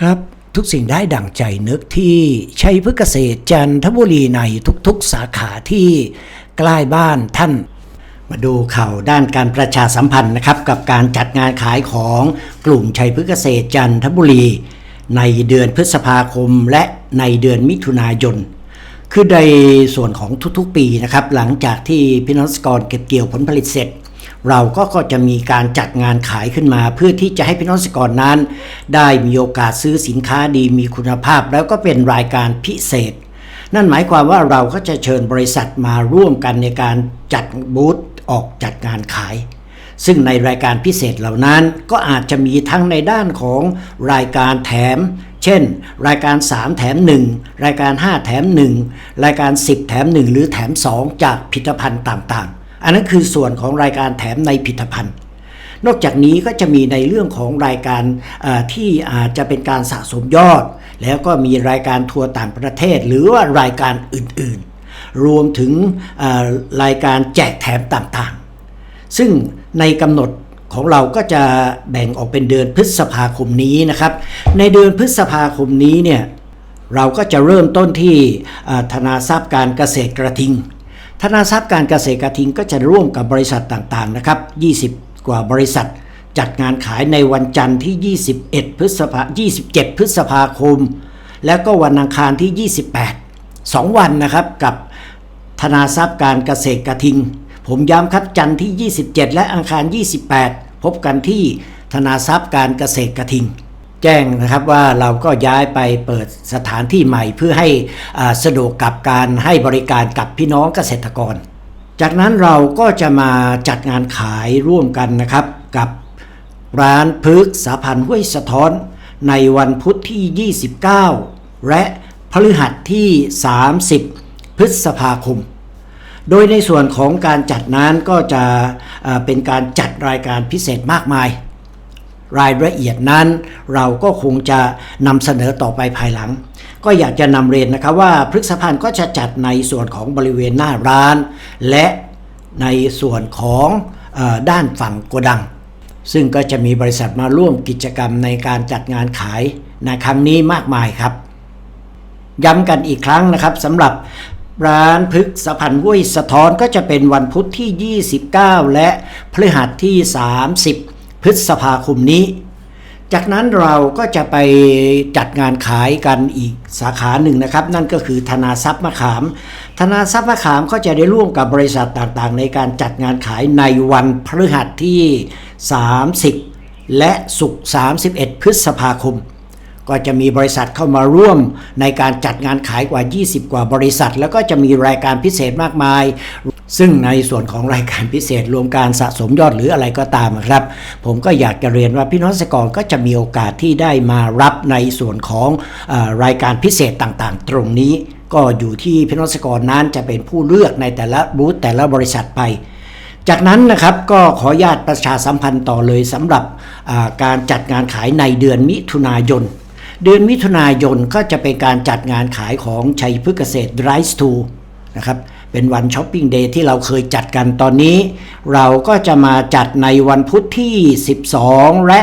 ครับทุกสิ่งได้ดั่งใจนึกที่ชัยพฤกษเกษตรจันทบุรีในทุกๆสาขาที่ใกล้บ้านท่าน มาดูข่าวด้านการประชาสัมพันธ์นะครับ กับการจัดงานขายของกลุ่มชัยพฤกษเกษตรจันทบุรี ในเดือนพฤษภาคมและในเดือนมิถุนายน คือในส่วนของทุกๆปีนะครับ หลังจากที่พี่น้องเกษตรกรเก็บเกี่ยวผลผลิตเสร็จ เราก็ก็จะมีการจัดงานขายขึ้นมา เพื่อที่จะให้พี่น้องเกษตรกรนั้น ได้มีโอกาสซื้อสินค้าดีมีคุณภาพ แล้วก็เป็นรายการพิเศษ นั่นหมายความว่าเราก็จะเชิญบริษัทมาร่วมกันในการจัดบูธออกจัดงานขาย ซึ่งในรายการพิเศษเหล่านั้นก็อาจจะมีทั้งในด้านของรายการแถม เช่น รายการ 3 แถม 1 รายการ 5 แถม 1 รายการ 10 แถม 1 หรือแถม 2 จากผลิตภัณฑ์ต่างๆ อันนั้นคือส่วนของรายการแถมในผลิตภัณฑ์ นอกจากนี้ก็จะมีในเรื่องของรายการที่อาจจะเป็นการสะสมยอด แล้วก็มีรายการทัวร์ต่างประเทศ หรือว่ารายการอื่นๆ รวมถึงรายการแจกแถมต่างๆ ซึ่งในกำหนดของเราก็จะแบ่งออกเป็นเดือนพฤษภาคมนี้นะครับ ในเดือนพฤษภาคมนี้เนี่ยเราก็จะเริ่มต้นที่ธนาทรัพย์การเกษตรกระทิง ธนาทรัพย์การเกษตรกระทิงก็จะร่วมกับบริษัทต่างๆนะครับ 20 กว่าบริษัท จัดงานขายในวันจันทร์ที่ 21 พฤษภา 27 พฤษภาคม แล้วก็วันอังคารที่ 28 2 วันนะครับกับธนาทรัพย์การเกษตรกระทิง ผมย้ำครับจันทร์ที่ 27 และอังคาร 28 พบกันที่ธนาทรัพย์การเกษตรกระทิง แจ้งนะครับว่าเราก็ย้ายไปเปิดสถานที่ใหม่เพื่อให้สะดวกกับการให้บริการกับพี่น้องเกษตรกร จากนั้นเราก็จะมาจัดงานขายร่วมกันนะครับกับร้านพึกษ์สาพันห้วยสะท้อนในวันพุธที่ 29 และพฤหัสที่ 30 พฤษภาคม โดยในส่วนของการจัดนั้นก็จะเป็นการจัดรายการพิเศษมากมาย รายละเอียดนั้น เราก็คงจะนำเสนอต่อไปภายหลัง ก็อยากจะนำเรียนนะครับว่าพฤกษพันธ์ก็จะจัดในส่วนของบริเวณหน้าร้าน และในส่วนของอด้านฝั่งโกดัง ซึ่งก็จะมีบริษัทมาร่วมกิจกรรมในการจัดงานขายในครั้งนี้มากมายครับ ย้ำกันอีกครั้งนะครับสำหรับร้านพฤกษพันธ์ห้วยสะท้อนก็จะเป็นวันพุธที่ 29 และพฤหัสที่ 30 พฤษภาคมนี้ จากนั้นเราก็จะไปจัดงานขายกันอีกสาขาหนึ่งนะครับ นั่นก็คือธนาทรัพย์มะขาม ธนาทรัพย์มะขามก็จะได้ร่วมกับบริษัทต่างๆ ในการจัดงานขายในวันพฤหัสที่ 30 และศุกร์31 พฤษภาคม ก็จะมีบริษัทเข้ามาร่วมในการจัดงานขายกว่า 20 กว่าบริษัท แล้วก็จะมีรายการพิเศษมากมาย ซึ่งในส่วนของรายการพิเศษรวมการสะสมยอดหรืออะไรก็ตามครับ ผมก็อยากจะเรียนว่าพี่น้องเกษตรกรก็จะมีโอกาสที่ได้มารับในส่วนของอรายการพิเศษต่างๆ ตรงนี้ ก็อยู่ที่พี่น้องเกรนั้นจะเป็นผู้เลือกในแต่ละบูธแต่ละบริษัทไปจากนั้นนะครับก็ขอญาตประชาสัมพันธ์ต่อเลยสำหรับการจัดงานขายในเดือนมิถุนายน เดือนมิถุนายนก็จะเป็นการจัดงานขายของชัยพฤกษเกษตร Rise to นะครับเป็นวันช้อปปิ้งเดย์ที่เราเคยจัดกันตอนนี้ เราก็จะมาจัดในวันพุธที่ 12 และ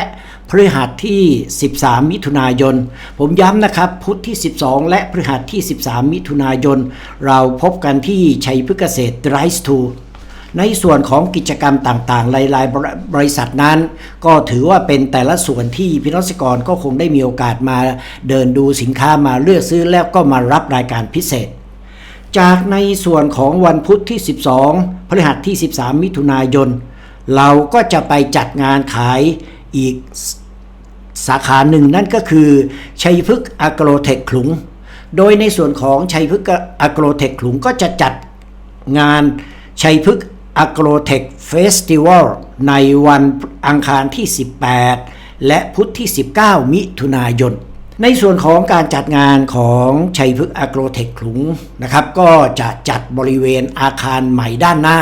พฤหัสที่ 13 มิถุนายน ผมย้ำนะครับ พุธที่ 12 และพฤหัสที่ 13 มิถุนายน เราพบกันที่ชัยพฤกษเกษตร Rise to ในส่วนของกิจกรรมต่างๆหลายๆบริษัทนั้น ก็ถือว่าเป็นแต่ละส่วนที่พี่น้องเกรก็คงได้มีโอกาสมาเดินดูสินค้ามาเลือกซื้อแล้วก็มารับรายการพิเศษ จากในส่วนของวันพุธที่ 12 พฤหัสที่ 13 มิถุนายน เราก็จะไปจัดงานขายอีกสาขาหนึ่งนั่นก็คือ ชัยพฤกษ์อ g โ o เทคขลุง โดยในส่วนของชัยพฤกษ์อ g โ o เทคขลุงก็จะจัดงานชัยพฤกษ์ อ g โ o เทคเฟสติวัลในวันอังคารที่ 18 และพุธที่ 19 มิถุนายน ในส่วนของการจัดงานของชัยพฤกษ์อ g โ o เทคขลุงนะครับ ก็จะจัดบริเวณอาคารใหม่ด้านหน้า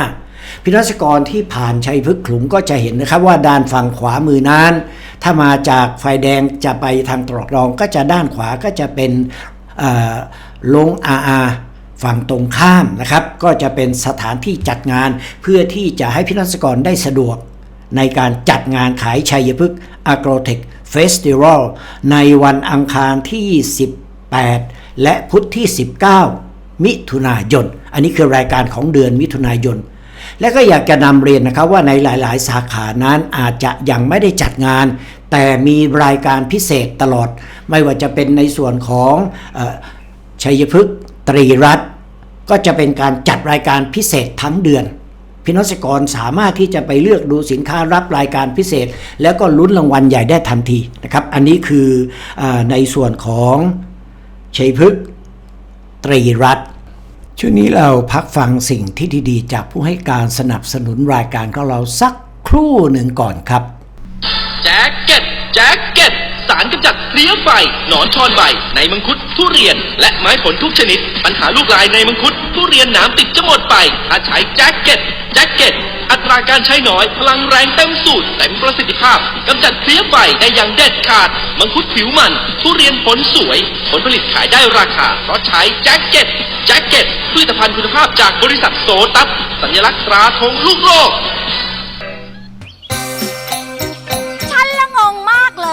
พิรัชกรที่ผ่านชัยพฤกษ์ขลุงก็จะเห็นนะครับว่าด้านฝั่งขวามือนั้น ถ้ามาจากไฟแดงจะไปทางตรอกรองก็จะด้านขวาก็จะเป็นลงอาอา ฝั่งตรงข้ามนะครับ ก็จะเป็นสถานที่จัดงานเพื่อที่จะให้พิรัชกรได้สะดวก ในการจัดงานขายชัยพฤกษ์อ g โ o เทค Festival ในวันอังคารที่ 18 และพุธที่ 19 มิถุนายน อันนี้คือรายการของเดือนมิถุนายน และก็อยากจะนำเรียนนะครับว่าในหลาย ๆ สาขานั้นอาจจะยังไม่ได้จัดงาน แต่มีรายการพิเศษตลอด ไม่ว่าจะเป็นในส่วนของอชัยพฤกษ์ ตรีรัตน์ก็จะเป็นการจัดรายการพิเศษทั้งเดือนพี่น้องเกรสามารถที่จะไปเลือกดูสินค้ารับรายการพิเศษ แล้วก็ลุ้นรางวัลใหญ่ได้ทันทีนะครับ อันนี้คืออในส่วนของชัยพฤกษ์ตรีรัตน์ช่วงนี้เราพักฟังสิ่งที่ดีๆ จากผู้ให้การสนับสนุนรายการของเราสักครู่หนึ่งก่อนครับแจ็คเก็ตแจ็คเก็ตารกำจัดเลี้ยไฟหนอนชอนใบ ในมังคุดทุเรียน และไม้ผลทุกชนิด ปัญหาลูกลายในมังคุดทุเรียนหนามติดจะหมดไปถ้าใช้แจ็คเก็ตแจ็คเก็ตอัตราการใช้น้อย พลังแรงเต็มสูตรเต็มประสิทธิภาพกำจัดเพลี้ยไฟได้อย่างเด็ดขาด มังคุดผิวมัน ทุเรียนผลสวย ผลผลิตขายได้ราคา เพราะใช้แจ็คเก็ตแจ็คเก็ตผลิตภัณฑ์คุณภาพจากบริษัทโซตัสสัญลักษณ์ตราธงลูกโลก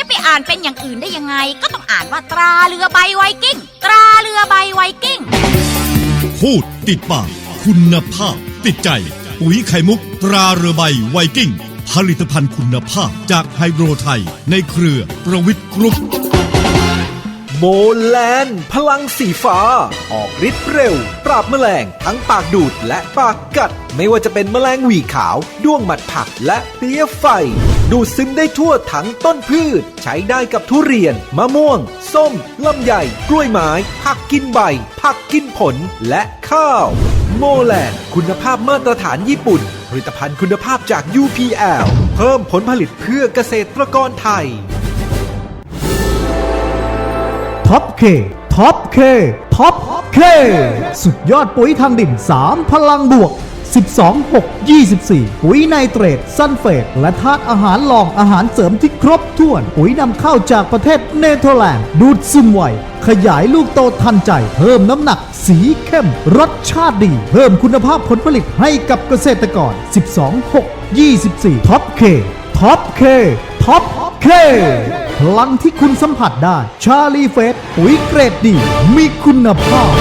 ะไป อ่านเป็นอย่างอื่นได้ยังไง ก็ต้องอ่านว่าตราเรือใบไวกิ้ง ตราเรือใบไวกิ้ง พูดติดปาก คุณภาพ ติดใจ ปุ๋ยไข่มุก ตราเรือใบไวกิ้ง ผลิตภัณฑ์คุณภาพจากไฮโดรไทย ในเครือประวิทย์กรุ๊ป โมแลนพลังสีฟ้า ออกฤทธิ์เร็ว ปราบแมลงทั้งปากดูดและปากกัด ไม่ว่าจะเป็นแมลงหวีขาว ด้วงหมัดผักและเพี้ยไฟ ดูดซึมได้ทั่วทั้งต้นพืช ใช้ได้กับทุเรียน มะม่วง ส้ม ลำไย กล้วยไม้ผักกินใบ ผักกินผลและข้าว โมแลนคุณภาพมาตรฐานญี่ปุ่น ผลิตภัณฑ์คุณภาพจาก UPL เพิ่มผลผลิตเพื่อเกษตรกรไทย ท็อปเคท็อปเคท็อปเคสุดยอดปุ๋ยทางดิน 3 พลังบวก 12 6 24 ปุ๋ยไนเตรตซัลเฟต และธาตุอาหารรองอาหารเสริมที่ครบถ้วน ปุ๋ยนำเข้าจากประเทศเนเธอร์แลนด์ ดูดซึมไว ขยายลูกโตทันใจ เพิ่มน้ำหนัก สีเข้ม รสชาติดี เพิ่มคุณภาพผลผลิตให้กับเกษตรกร 12 6 24 ท็อปเคท็อปเคท็อป เคพลังที่คุณสัมผัสได้ชาลีเฟสปุ๋ยเกรดดี มีคุณภาพ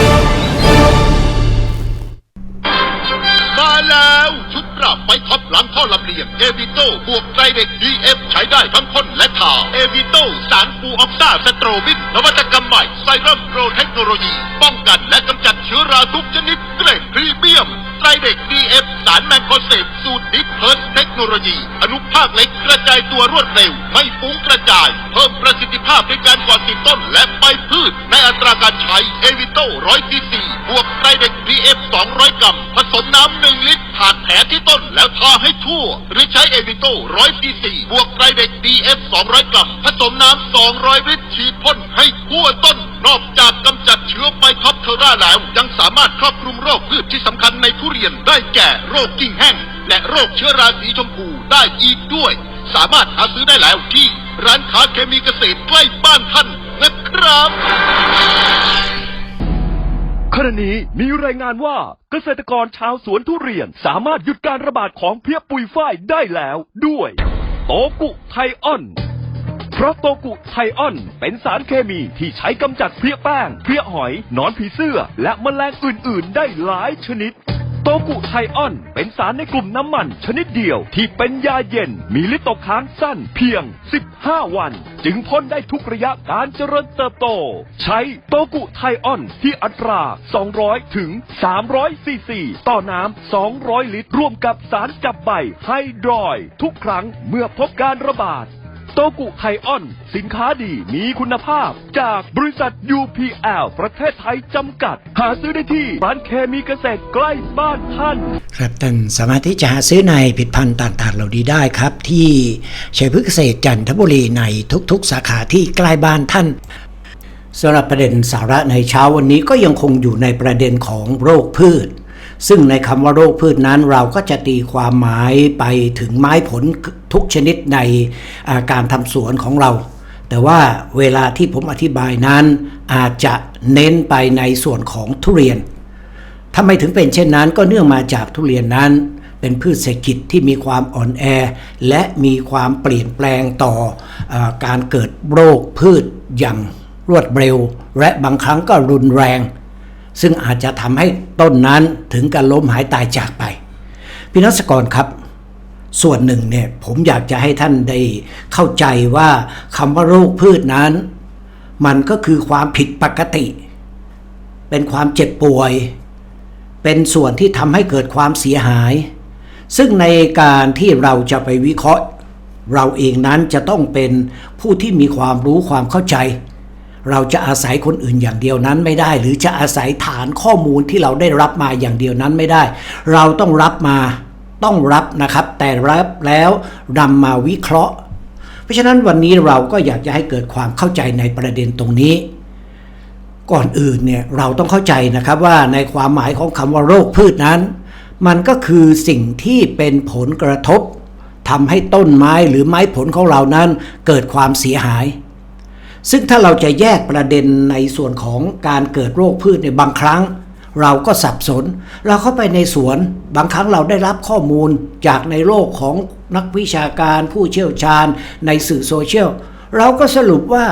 มาแล้วชุดปรับไฟท็อปหลังท่อลำเลียงเอวิโต้บวกไตรเด็กดีเอฟใช้ได้ทั้งพ่นและทาเอวิโต้สารฟูออกซ่าสโตรบิน นวัตกรรมใหม่ไซรัมโปรเทคโนโลยี ป้องกันและกำจัดเชื้อราทุกชนิดเกรดพรีเมียม ไตรเด็กดีเอฟสารแมงโกเซบสูตรดิฟเพิร์สเทคโนโลยี อนุภาคเล็กกระจายตัวรวดเร็ว ไม่ฟุ้งกระจาย เพิ่มประสิทธิภาพในการกวาดติดต้นและใบพืช ในอัตราการใช้เอวิโต้ร้อยซีซีบวกไตรเด็กดีเอฟสองร้อยกรัม ผสมน้ำหนึ่งลิตรผ่านแผลที่ต้นแล้วทาให้ทั่ว หรือใช้เอวิโต้ร้อยซีซีบวกไตรเด็กดีเอฟสองร้อยกรัม ผสมน้ำสองร้อยลิตรฉีดพ่นให้ทั่วต้น นอกจากกำ เชื้อไบท็อปเทอร่าแล้ว ยังสามารถครอบคลุมโรคพืชที่สำคัญในทุเรียนได้แก่โรคกิ่งแห้ง และโรคเชื้อราสีชมพูได้อีกด้วย สามารถหาซื้อได้แล้วที่ร้านค้าเคมีเกษตรใกล้บ้านท่านนะครับขณะนี้มีรายงานว่าเกษตรกรชาวสวนทุเรียนสามารถหยุดการระบาดของเพี้ยปุยฝ้ายได้แล้วด้วย โตกุไทออน เพราะโตกุไทออน เป็นสารเคมีที่ใช้กำจัดเพลี้ยแป้ง เพลี้ยหอย หนอนผีเสื้อ และแมลงอื่น ๆ ได้หลายชนิดโตกุไทออน เป็นสารในกลุ่มน้ำมันชนิดเดียวที่เป็นยาเย็น มีฤทธิ์ตกค้างสั้นเพียง 15 วัน จึงพ่นได้ทุกระยะการเจริญเติบโต ใช้โตกุไทออนที่อัตรา 200 ถึง 300 ซีซี ต่อน้ำ 200 ลิตร ร่วมกับสารจับใบไฮดรอย ทุกครั้งเมื่อพบการระบาด โตกุไทออน สินค้าดีมีคุณภาพ จากบริษัท UPL ประเทศไทยจำกัด หาซื้อได้ที่ร้านเคมีเกษตรใกล้บ้านท่าน ครับท่านสามารถที่จะหาซื้อในผลิดพันธ์ต่างๆ เหล่านี้ได้ครับ ที่ชัยพฤกษเกษตรจันทบุรีในทุกๆ สาขาที่ใกล้บ้านท่านสำหรับประเด็นสาระในเช้าวันนี้ก็ยังคงอยู่ในประเด็นของโรคพืช ซึ่งในคำว่าโรคพืชนั้นเราก็จะตีความหมายไปถึงไม้ผลทุกชนิดในาการทำสวนของเรา แต่ว่าเวลาที่ผมอธิบายนั้นอาจจะเน้นไปในส่วนของทุเรียนทำไมถึงเป็นเช่นนั้นก็เนื่องมาจากทุเรียนนั้น เป็นพืชเศรษฐกิจที่มีความอ่อนแอ และมีความเปลี่ยนแปลงต่ออการเกิดโรคพืชอย่างรวดเร็ว และบางครั้งก็รุนแรง ซึ่งอาจจะทำให้ต้นนั้นถึงกับล้มหายตายจากไป พี่นักสกรครับ ส่วนหนึ่งเนี่ยผมอยากจะให้ท่านได้เข้าใจว่าคำว่าโรคพืชนั้น มันก็คือความผิดปกติ เป็นความเจ็บป่วย เป็นส่วนที่ทำให้เกิดความเสียหาย ซึ่งในการที่เราจะไปวิเคราะห์ เราเองนั้นจะต้องเป็นผู้ที่มีความรู้ความเข้าใจ เราจะอาศัยคนอื่นอย่างเดียวนั้นไม่ได้ หรือจะอาศัยฐานข้อมูลที่เราได้รับมาอย่างเดียวนั้นไม่ได้ เราต้องรับมาต้องรับนะครับ แต่รับแล้วนำมาวิเคราะห์ เพราะฉะนั้นวันนี้เราก็อยากจะให้เกิดความเข้าใจในประเด็นตรงนี้ ก่อนอื่นเนี่ยเราต้องเข้าใจนะครับว่าในความหมายของคำว่าโรคพืชนั้น มันก็คือสิ่งที่เป็นผลกระทบทำให้ต้นไม้หรือไม้ผลของเรานั้นเกิดความเสียหาย ซึ่งถ้าเราจะแยกประเด็นในส่วนของการเกิดโรคพืชในยบางครั้ง เราก็สับสน เราเข้าไปในสวน บางครั้งเราได้รับข้อมูลจากในโลกของนักวิชาการผู้เชี่ยวชาญในสื่อโซเชียล เราก็สรุปว่า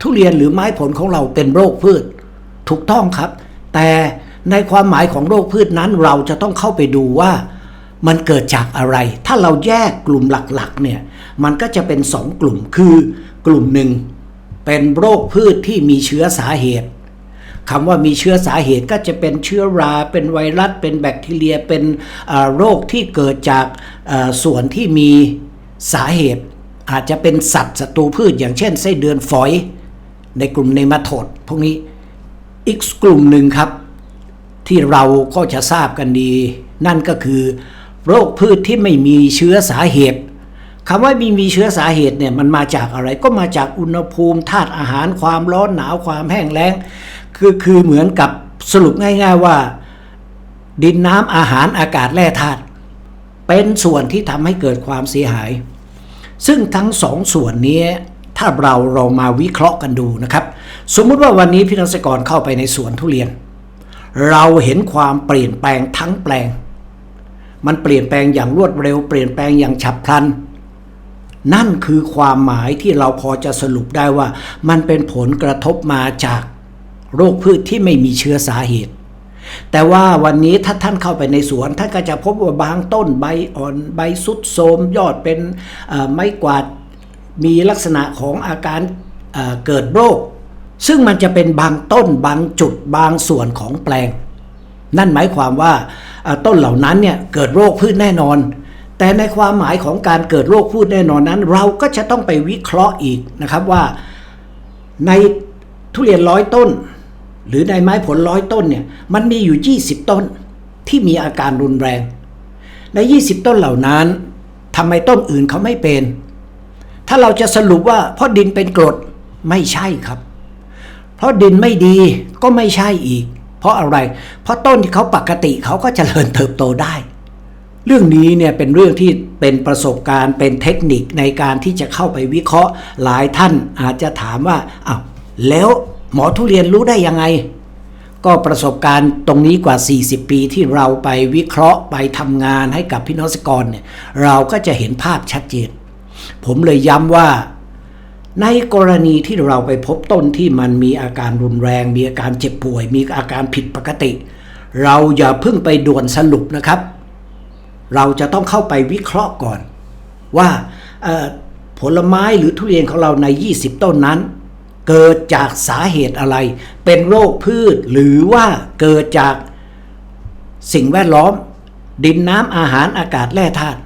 ทุเรียนหรือไม้ผลของเราเป็นโรคพืช ถูกต้องครับ แต่ในความหมายของโรคพืชนั้นเราจะต้องเข้าไปดูว่ามันเกิดจากอะไร ถ้าเราแยกกลุ่มหลักๆเนี่ย มันก็จะเป็นสองกลุ่ม คือกลุ่มหนึ่ง เป็นโรคพืชที่มีเชื้อสาเหตุคำว่ามีเชื้อสาเหตุก็จะเป็นเชื้อรา เป็นไวรัส เป็นแบคทีเรีย เป็นโรคที่เกิดจากส่วนที่มีสาเหตุ อาจจะเป็นสัตว์ศัตรูพืช อย่างเช่นไส้เดือนฝอย ในกลุ่มเนมาโทดพวกนี้ อีกกลุ่มหนึ่งครับ ที่เราก็จะทราบกันดี นั่นก็คือ โรคพืชที่ไม่มีเชื้อสาเหตุ คำว่ามีมีเชื้อสาเหตุเนี่ยมันมาจากอะไรก็มาจากอุณหภูมิธาตุอาหารความร้อนหนาวความแห้งแล้ง คือคือเหมือนกับสรุปง่าย ๆว่า ดินน้ำอาหารอากาศแร่ธาตุเป็นส่วนที่ทำให้เกิดความเสียหาย ซึ่งทั้งสองส่วนนี้ถ้าเราเรามาวิเคราะห์กันดูนะครับ สมมุติว่าวันนี้พี่นักกรเข้าไปในสวนทุเรียน เราเห็นความเปลี่ยนแปลงทั้งแปลง มันเปลี่ยนแปลงอย่างรวดเร็ว เปลี่ยนแปลงอย่างฉับพลัน นั่นคือความหมายที่เราพอจะสรุปได้ว่า มันเป็นผลกระทบมาจากโรคพืชที่ไม่มีเชื้อสาเหตุ แต่ว่าวันนี้ถ้าท่านเข้าไปในสวน ท่านก็จะพบว่าบางต้นใบอ่อนใบสุดโทมยอดเป็นไม้กวาดมีลักษณะของอาการเเกิดโรค ซึ่งมันจะเป็นบางต้นบางจุดบางส่วนของแปลง นั่นหมายความว่าต้นเหล่านั้นเนี่ยเกิดโรคพืชแน่นอน แต่ในความหมายของการเกิดโรคพืชแน่นอนนั้น เราก็จะต้องไปวิเคราะห์อีกนะครับว่าในทุเรียนร้อยต้น หรือในไม้ผลร้อยต้นเนี่ยมันมีอยู่ 20 ต้นที่มีอาการรุนแรง ใน 20 ต้นเหล่านั้นทำไมต้นอื่นเขาไม่เป็น ถ้าเราจะสรุปว่าเพราะดินเป็นกรดไม่ใช่ครับ เพราะดินไม่ดีก็ไม่ใช่อีก เพราะอะไร เพราะต้นที่เขาปกติเขาก็เจริญเติบโตได้ เรื่องนี้เนี่ยเป็นเรื่องที่เป็นประสบการณ์เป็นเทคนิคในการที่จะเข้าไปวิเคราะห์ หลายท่านอาจจะถามว่าอ้าวแล้วหมอทุเรียนรู้ได้ยังไง ก็ประสบการณ์ตรงนี้กว่า 40 ปีที่เราไปวิเคราะห์ไปทำงานให้กับพี่น้องเกษตรกรเนี่ยเราก็จะเห็นภาพชัดเจน ผมเลยย้ำว่าในกรณีที่เราไปพบต้นที่มันมีอาการรุนแรง มีอาการเจ็บป่วย มีอาการผิดปกติ เราอย่าเพิ่งไปด่วนสรุปนะครับ เราจะต้องเข้าไปวิเคราะห์ก่อน ว่าผลไม้หรือทุเรียนของเราใน 20 ต้นนั้น เกิดจากสาเหตุอะไร เป็นโรคพืชหรือว่าเกิดจากสิ่งแวดล้อม ดินน้ำอาหารอากาศแร่ธาตุ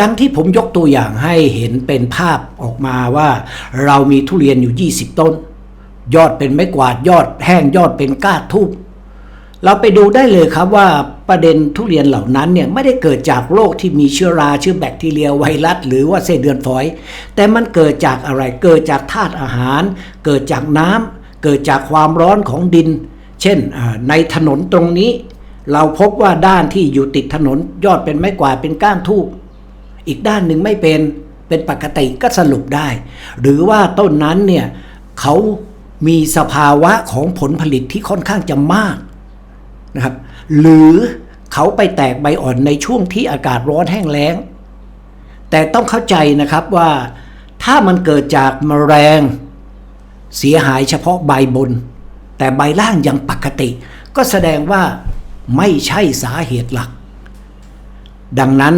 ดังที่ผมยกตัวอย่างให้เห็นเป็นภาพออกมาว่า เรามีทุเรียนอยู่ 20 ต้น ยอดเป็นไม้กวาดยอดแห้งยอดเป็นก้าทูบ เราไปดูได้เลยครับว่าประเด็นทุเรียนเหล่านั้นเนี่ยไม่ได้เกิดจากโรคที่มีเชื้อราเชื้อแบคทีเรียไวรัส หรือว่าเส้นเดือนฝอย แต่มันเกิดจากอะไรเกิดจากธาตุอาหาร เกิดจากน้ำเกิดจากความร้อนของดิน เช่นในถนนตรงนี้ เราพบว่าด้านที่อยู่ติดถนนยอดเป็นไม้กวาดเป็นก้านทูบอีกด้านหนึ่งไม่เป็นเป็นปกติก็สรุปได้ หรือว่าต้นนั้นเนี่ยเขามีสภาวะของผลผลิตที่ค่อนข้างจะมาก นะครับ หรือเขาไปแตกใบอ่อนในช่วงที่อากาศร้อนแห้งแล้ง แต่ต้องเข้าใจนะครับว่าถ้ามันเกิดจากแมลงเสียหายเฉพาะใบบน แต่ใบล่างยังปกติ ก็แสดงว่าไม่ใช่สาเหตุหลัก ดังนั้น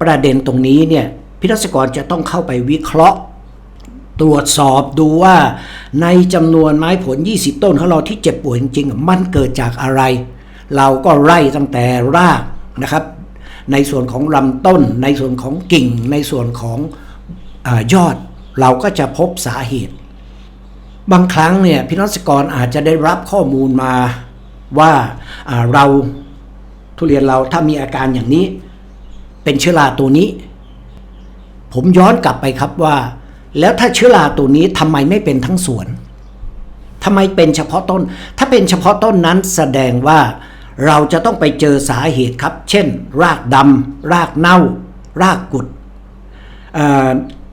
ประเด็นตรงนี้เนี่ยพิทักษกรจะต้องเข้าไปวิเคราะห์ ตรวจสอบดูว่าในจำนวนไม้ผล 20 ต้นของเราที่เจ็บป่วยจริงๆ มันเกิดจากอะไร เราก็ไล่ตั้งแต่รากนะครับ ในส่วนของลำต้น ในส่วนของกิ่ง ในส่วนของอยอด เราก็จะพบสาเหตุ บางครั้งเนี่ยพี่นักกรอาจจะได้รับข้อมูลมาว่าอ่าเราทุเรียนเราถ้ามีอาการอย่างนี้ เป็นเชื้อราตัวนี้ ผมย้อนกลับไปครับว่า แล้วถ้าเชื้อราตัวนี้ทำไมไม่เป็นทั้งสวนทำไมเป็นเฉพาะต้น ถ้าเป็นเฉพาะต้นนั้นแสดงว่าเราจะต้องไปเจอสาเหตุครับ เช่น รากดำรากเน่า รากกุด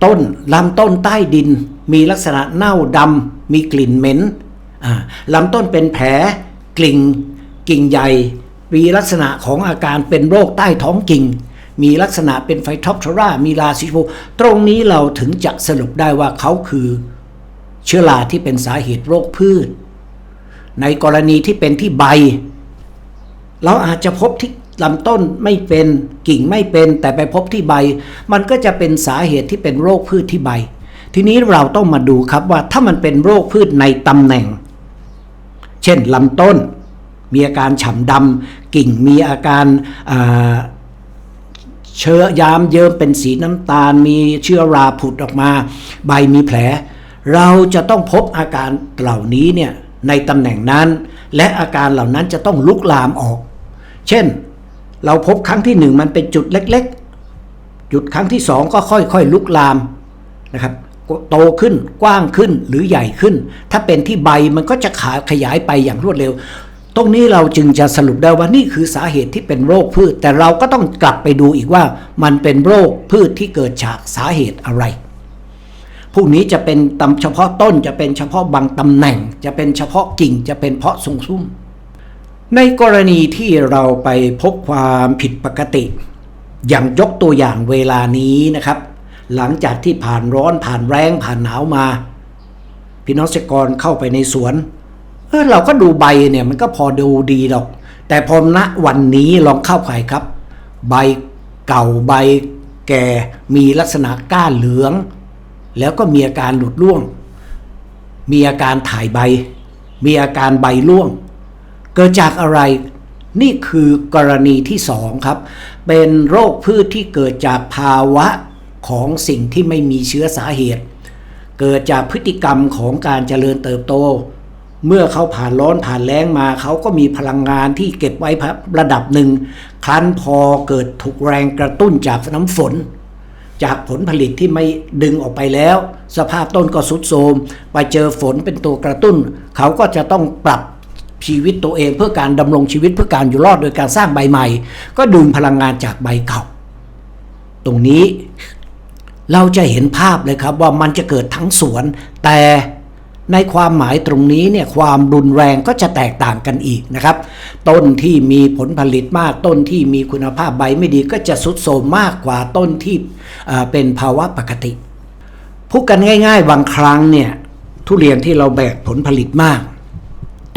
ต้นลำต้นใต้ดิน มีลักษณะเน่าดำมีกลิ่นเหม็นลำต้นเป็นแผลกลิ่งกิ่งใหญ่มีลักษณะของอาการเป็นโรคใต้ท้องกิ่ง มีลักษณะเป็นไฟท็อปทรามีลาซิโฟตรงนี้เราถึงจะสรุปได้ว่าเขาคือเชื้อราที่เป็นสาเหตุโรคพืช ในกรณีที่เป็นที่ใบ เราอาจจะพบที่ลำต้นไม่เป็นกิ่งไม่เป็นแต่ไปพบที่ใบ มันก็จะเป็นสาเหตุที่เป็นโรคพืชที่ใบ ทีนี้เราต้องมาดูครับว่าถ้ามันเป็นโรคพืชในตำแหน่ง เช่นลำต้น มีอาการฉ่ำดำกิ่งมีอาการา เชื้อยามเยิ้มเป็นสีน้ำตาล มีเชื้อราผุดออกมา ใบมีแผล เราจะต้องพบอาการเหล่านี้เนี่ยในตำแหน่งนั้น และอาการเหล่านั้นจะต้องลุกลามออก เช่น เราพบครั้งที่หนึ่งมันเป็นจุดเล็กๆ จุดครั้งที่สองก็ค่อยๆลุกลามนะครับโตขึ้นกว้างขึ้นหรือใหญ่ขึ้น ถ้าเป็นที่ใบมันก็จะขาขยายไปอย่างรวดเร็ว ตรงนี้เราจึงจะสรุปได้ว่านี่คือสาเหตุที่เป็นโรคพืช แต่เราก็ต้องกลับไปดูอีกว่ามันเป็นโรคพืชที่เกิดจากสาเหตุอะไรพวกนี้จะเป็นตำเฉพาะต้นจะเป็นเฉพาะบางตำแหน่ง จะเป็นเฉพาะกิ่งจะเป็นเพาะทรงซุ้มในกรณีที่เราไปพบความผิดปกติ อย่างยกตัวอย่างเวลานี้นะครับ หลังจากที่ผ่านร้อนผ่านแรงผ่านหนาวมา พี่น้องเกษตรกรเข้าไปในสวน เออเราก็ดูใบเนี่ยมันก็พอดูดีหรอก แต่พอณวันนี้ลองเข้าไปครับ ใบเก่าใบแก่มีลักษณะก้านเหลือง แล้วก็มีอาการหลุดร่วง มีอาการถ่ายใบ มีอาการใบร่วง เกิดจากอะไรนี่คือกรณีที่สองครับ เป็นโรคพืชที่เกิดจากภาวะของสิ่งที่ไม่มีเชื้อสาเหตุ เกิดจากพฤติกรรมของการเจริญเติบโต เมื่อเขาผ่านร้อนผ่านแล้งมา เขาก็มีพลังงานที่เก็บไว้ระดับหนึ่ง ครั้นพอเกิดถูกแรงกระตุ้นจากน้ำฝน จากผลผลิตที่ไม่ดึงออกไปแล้ว สภาพต้นก็สุดโทมไปเจอฝนเป็นตัวกระตุ้น เขาก็จะต้องปรับชีวิตตัวเองเพื่อการดำรงชีวิตเพื่อการอยู่รอดโดยการสร้างใบใหม่ ก็ดึงพลังงานจากใบเก่า ตรงนี้เราจะเห็นภาพเลยครับว่ามันจะเกิดทั้งสวนแต่ ในความหมายตรงนี้เนี่ยความรุนแรงก็จะแตกต่างกันอีกนะครับ ต้นที่มีผลผลิตมากต้นที่มีคุณภาพใบไม่ดีก็จะสุดโทมมากกว่าต้นที่เป็นภาวะปกติพูดกันง่าย ๆ บางครั้งเนี่ยทุเรียนที่เราแบกผลผลิตมาก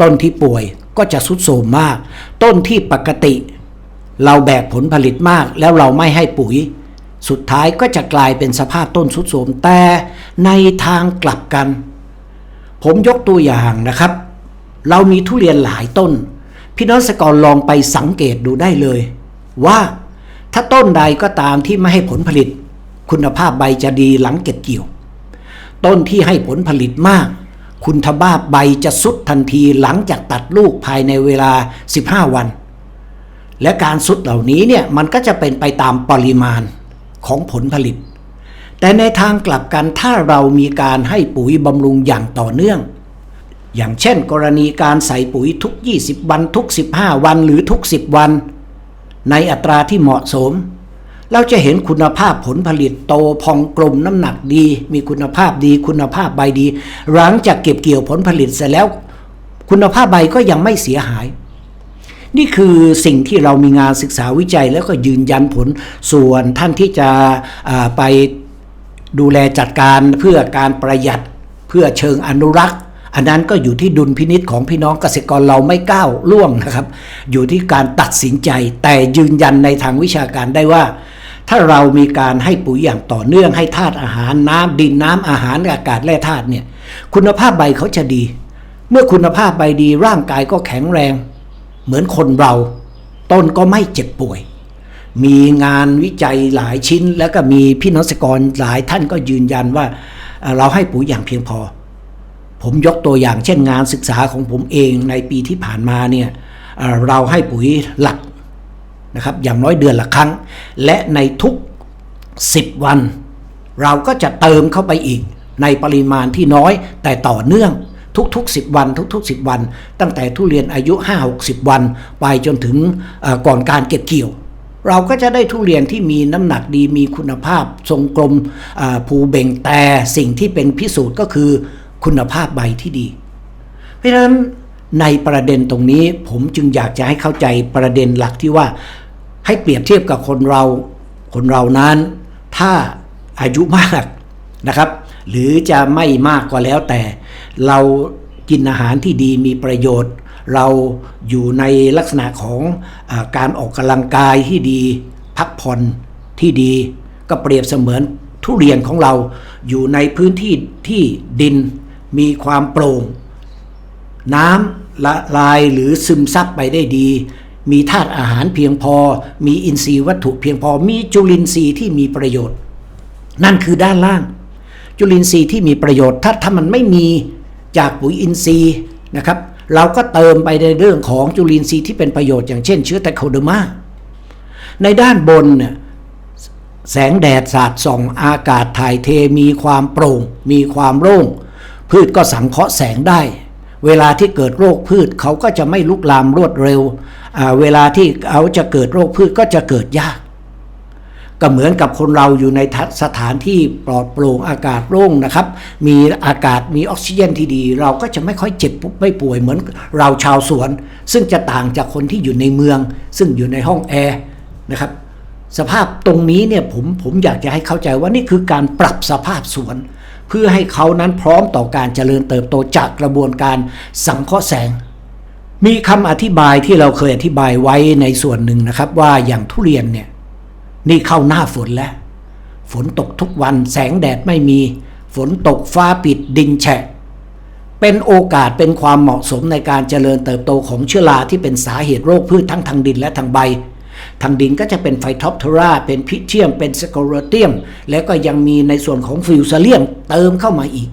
ต้นที่ป่วยก็จะสุดโทมมาก ต้นที่ปกติ เราแบกผลผลิตมาก แล้วเราไม่ให้ปุ๋ย สุดท้ายก็จะกลายเป็นสภาพต้นสุดโทมแต่ในทางกลับกัน ผมยกตัวอย่างนะครับ เรามีทุเรียนหลายต้น พี่น้องสกอรลองไปสังเกตดูได้เลย ว่าถ้าต้นใดก็ตามที่ไม่ให้ผลผลิต คุณภาพใบจะดีหลังเก็บเกี่ยว ต้นที่ให้ผลผลิตมาก คุณภาใบจะสุดทันทีหลังจากตัดลูกภายในเวลา 15 วัน และการสุดเหล่านี้เนี่ยมันก็จะเป็นไปตามปริมาณของผลผลิต แต่ในทางกลับกันถ้าเรามีการให้ปุ๋ยบำรุงอย่างต่อเนื่อง อย่างเช่น กรณีการใส่ปุ๋ยทุก 20 วันทุก 15 วันหรือทุก 10 วัน ในอัตราที่เหมาะสม เราจะเห็นคุณภาพผลผลิตโตพองกลมน้ำหนักดี มีคุณภาพดี คุณภาพใบดี หลังจากเก็บเกี่ยวผลผลิตเสร็จแล้ว คุณภาพใบก็ยังไม่เสียหายนี่คือสิ่งที่เรามีงานศึกษาวิจัยแล้วก็ยืนยันผลส่วนท่านที่จะไป ดูแลจัดการเพื่อการประหยัดเพื่อเชิงอนุรักษ์ อันนั้นก็อยู่ที่ดุลพินิษของพี่น้องเกษตรกรเราไม่ก้าวล่วงนะครับ อยู่ที่การตัดสินใจ แต่ยืนยันในทางวิชาการได้ว่า ถ้าเรามีการให้ปุ๋ยอย่างต่อเนื่องให้ธาตุอาหารน้ำดินน้ำอาหารอากาศแร่ธาตุเนี่ยคุณภาพใบเขาจะดี เมื่อคุณภาพใบดีร่างกายก็แข็งแรง เหมือนคนเรา ต้นก็ไม่เจ็บป่วย มีงานวิจัยหลายชิ้น แล้วก็มีพี่น้องเกษตรกรหลายท่านก็ยืนยันว่าเราให้ปุ๋ยอย่างเพียงพอ ผมยกตัวอย่างเช่นงานศึกษาของผมเองในปีที่ผ่านมาเนี่ยเราให้ปุ๋ยหลักนะครับอย่างน้อยเดือนละครั้ง และในทุก 10 วัน เราก็จะเติมเข้าไปอีกในปริมาณที่น้อยแต่ต่อเนื่องทุกๆ 10 วันทุกๆ 10 วัน ตั้งแต่ทุเรียนอายุ 5-60 วัน ไปจนถึงก่อนการเก็บเกี่ยว เราก็จะได้ทุเรียนที่มีน้ำหนักดีมีคุณภาพ ทรงกลมอ่าภูเบ่งแต่สิ่งที่เป็นพิสูจน์ก็คือคุณภาพใบที่ดี เพราะฉะนั้นในประเด็นตรงนี้ผมจึงอยากจะให้เข้าใจประเด็นหลักที่ว่าให้เปรียบเทียบกับคนเราคนเรานั้น ถ้าอายุมากนะครับ หรือจะไม่มากก็แล้วแต่ เรากินอาหารที่ดีมีประโยชน์ เราอยู่ในลักษณะของอการออกกำลังกายที่ดี พักผ่อนที่ดี ก็เปรียบเสมือนทุเรียนของเราอยู่ในพื้นที่ที่ดินมีความโปร่ง น้ำละลายหรือซึมซับไปได้ดี มีธาตุอาหารเพียงพอ มีอินทรีย์วัตถุเพียงพอ มีจุลินทรีย์ที่มีประโยชน์ นั่นคือด้านล่าง จุลินทรีย์ที่มีประโยชน์ ถ้าถ้ามันไม่มีจากปุ๋ยอินทรีย์นะครับ เราก็เติมไปในเรื่องของจุลินทรีย์ที่เป็นประโยชน์อย่างเช่นเชื้อไตโคเดอร์มาในด้านบนเนี่ยแสงแดดสาดส่องอากาศถ่ายเทมีความโปร่ง มีความโล่ง พืชก็สังเคราะห์แสงได้ เวลาที่เกิดโรคพืชเขาก็จะไม่ลุกลามรวดเร็ว เวลาที่เขาจะเกิดโรคพืชก็จะเกิดยาก ก็เหมือนกับคนเราอยู่ในสถานที่ปลอดโปร่งอากาศโล่งนะครับ มีอากาศมีออกซิเจนที่ดี เราก็จะไม่ค่อยเจ็บไม่ป่วยเหมือนเราชาวสวน ซึ่งจะต่างจากคนที่อยู่ในเมือง ซึ่งอยู่ในห้องแอร์นะครับ สภาพตรงนี้เนี่ยผมผมอยากจะให้เข้าใจว่านี่คือการปรับสภาพสวน เพื่อให้เขานั้นพร้อมต่อการเจริญเติบโตจากกระบวนการสังเคราะห์แสงมีคำอธิบายที่เราเคยอธิบายไว้ในส่วนหนึ่งนะครับ ว่าอย่างทุเรียนเนี่ย นี่เข้าหน้าฝนแล้ว ฝนตกทุกวันแสงแดดไม่มี ฝนตกฟ้าปิดดินแฉะ เป็นโอกาสเป็นความเหมาะสมในการเจริญเติบโตของเชื้อราที่เป็นสาเหตุโรคพืชทั้งทางดินและทางใบ ทางดินก็จะเป็นไฟท็อปทรา เป็นพิเทียม เป็นสโกโรเตียม แล้วก็ยังมีในส่วนของฟิวซาเลียมเติมเข้ามาอีก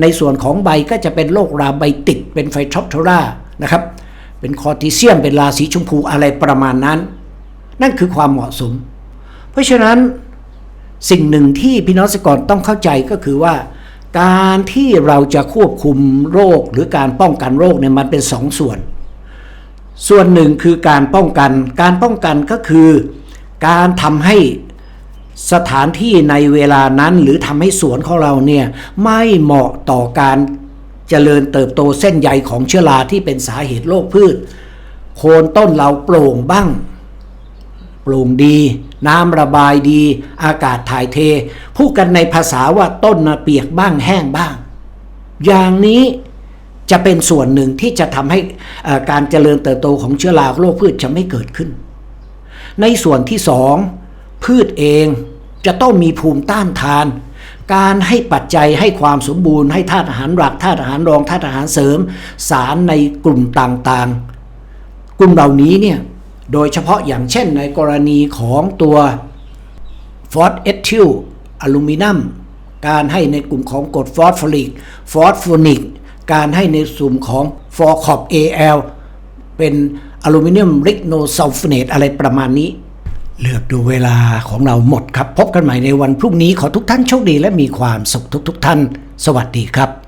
ในส่วนของใบก็จะเป็นโรคราใบติด เป็นไฟท็อปทรานะครับ เป็นคอร์ติเซียม เป็นราสีชมพูอะไรประมาณนั้น นั่นคือความเหมาะสม เพราะฉะนั้นสิ่งหนึ่งที่พี่น้องเกตรกรต้องเข้าใจก็คือว่า การที่เราจะควบคุมโรคหรือการป้องกันโรคเนี่ยมันเป็นสองส่วน ส่วนหนึ่งคือการป้องกัน การป้องกันก็คือการทำให้สถานที่ในเวลานั้นหรือทำให้สวนของเราเนี่ยไม่เหมาะต่อการเจริญเติบโตเส้นใยของเชื้อราที่เป็นสาเหตุโรคพืช โคนต้นเราโปร่งบ้าง โปร่งดี น้ำระบายดี อากาศถ่ายเท พูดกันในภาษาว่าต้นเปียกบ้างแห้งบ้าง อย่างนี้จะเป็นส่วนหนึ่งที่จะทำให้การเจริญเติบโตของเชื้อราโรคพืชจะไม่เกิดขึ้น ในส่วนที่สองพืชเองจะต้องมีภูมิต้านทาน การให้ปัจจัยให้ความสมบูรณ์ให้ธาตุอาหารหลักธาตุอาหารรองธาตุอาหารเสริม สารในกลุ่มต่างๆ กลุ่มเหล่านี้เนี่ย โดยเฉพาะอย่างเช่นในกรณีของตัว ฟอสเอทิลอลูมิเนียมการให้ในกลุ่มของกรดฟอสฟอริก ฟอสโฟนิก การให้ในสุ่มของฟอร์คอบ AL เป็นอลูมิเนียมริกโนซัลฟเนตอะไรประมาณนี้ เลือกดูเวลาของเราหมดครับ พบกันใหม่ในวันพรุ่งนี้ขอทุกท่านโชคดีและมีความสุขทุกๆท่าน สวัสดีครับ